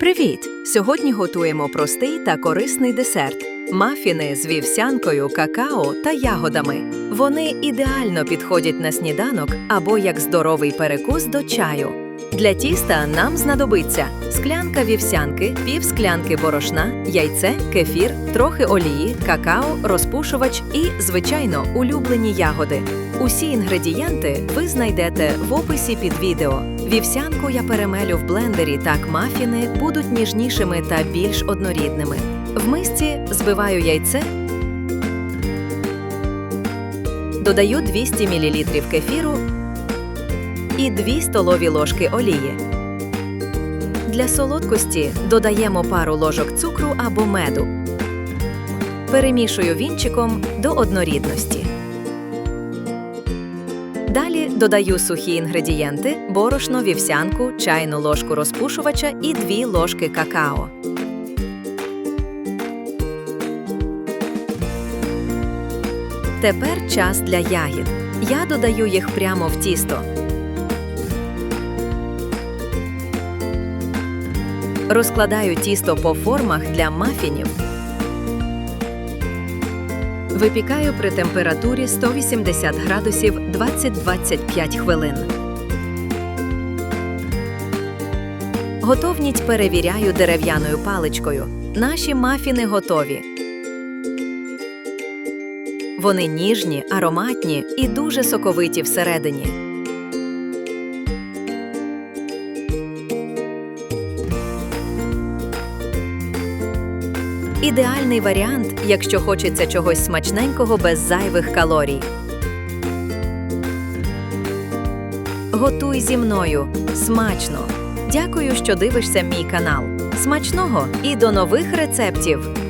Привіт! Сьогодні готуємо простий та корисний десерт мафіни з вівсянкою, какао та ягодами. Вони ідеально підходять на сніданок або як здоровий перекус до чаю. Для тіста нам знадобиться склянка вівсянки, пів склянки борошна, яйце, кефір, трохи олії, какао, розпушувач і, звичайно, улюблені ягоди. Усі інгредієнти ви знайдете в описі під відео. Вівсянку я перемелю в блендері, так мафіни будуть ніжнішими та більш однорідними. В мисці збиваю яйце. Додаю 200 мл кефіру і 2 столові ложки олії. Для солодкості додаємо пару ложок цукру або меду. Перемішую вінчиком до однорідності. Далі додаю сухі інгредієнти: борошно, вівсянку, чайну ложку розпушувача і 2 ложки какао. Тепер час для ягід. Я додаю їх прямо в тісто. Розкладаю тісто по формах для мафінів. Випікаю при температурі 180 градусів 20-25 хвилин. Готовність перевіряю дерев'яною паличкою. Наші мафіни готові. Вони ніжні, ароматні і дуже соковиті всередині. Ідеальний варіант, якщо хочеться чогось смачненького без зайвих калорій. Готуй зі мною смачно. Дякую, що дивишся мій канал. Смачного і до нових рецептів!